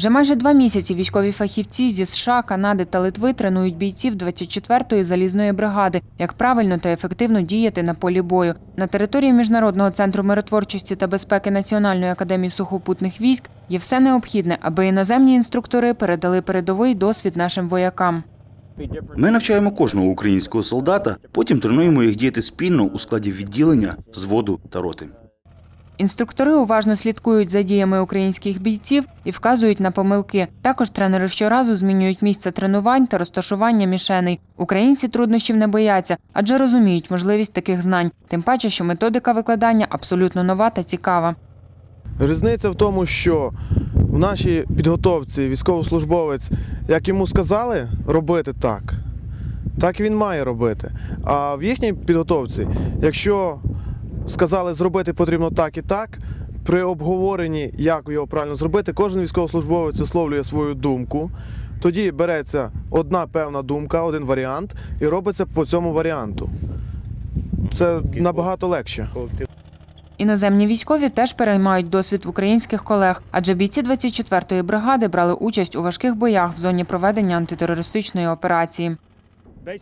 Вже майже два місяці військові фахівці зі США, Канади та Литви тренують бійців 24-ї залізної бригади, як правильно та ефективно діяти на полі бою. На території Міжнародного центру миротворчості та безпеки Національної академії сухопутних військ є все необхідне, аби іноземні інструктори передали передовий досвід нашим воякам. Ми навчаємо кожного українського солдата, потім тренуємо їх діяти спільно у складі відділення, зводу та роти. Інструктори уважно слідкують за діями українських бійців і вказують на помилки. Також тренери щоразу змінюють місце тренувань та розташування мішеней. Українці труднощів не бояться, адже розуміють можливість таких знань. Тим паче, що методика викладання абсолютно нова та цікава. Різниця в тому, що в нашій підготовці військовослужбовець, як йому сказали робити так, так він має робити. А в їхній підготовці, якщо сказали зробити потрібно так і так, при обговоренні, як його правильно зробити, кожен військовослужбовець висловлює свою думку. Тоді береться одна певна думка, один варіант, і робиться по цьому варіанту. Це набагато легше. Іноземні військові теж переймають досвід в українських колег, адже бійці 24-ї бригади брали участь у важких боях в зоні проведення антитерористичної операції.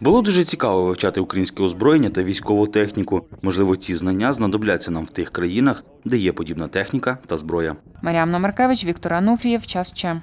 Було дуже цікаво вивчати українське озброєння та військову техніку. Можливо, ці знання знадобляться нам в тих країнах, де є подібна техніка та зброя. Маріамна Маркевич, Віктор Ануфрієв, час Че.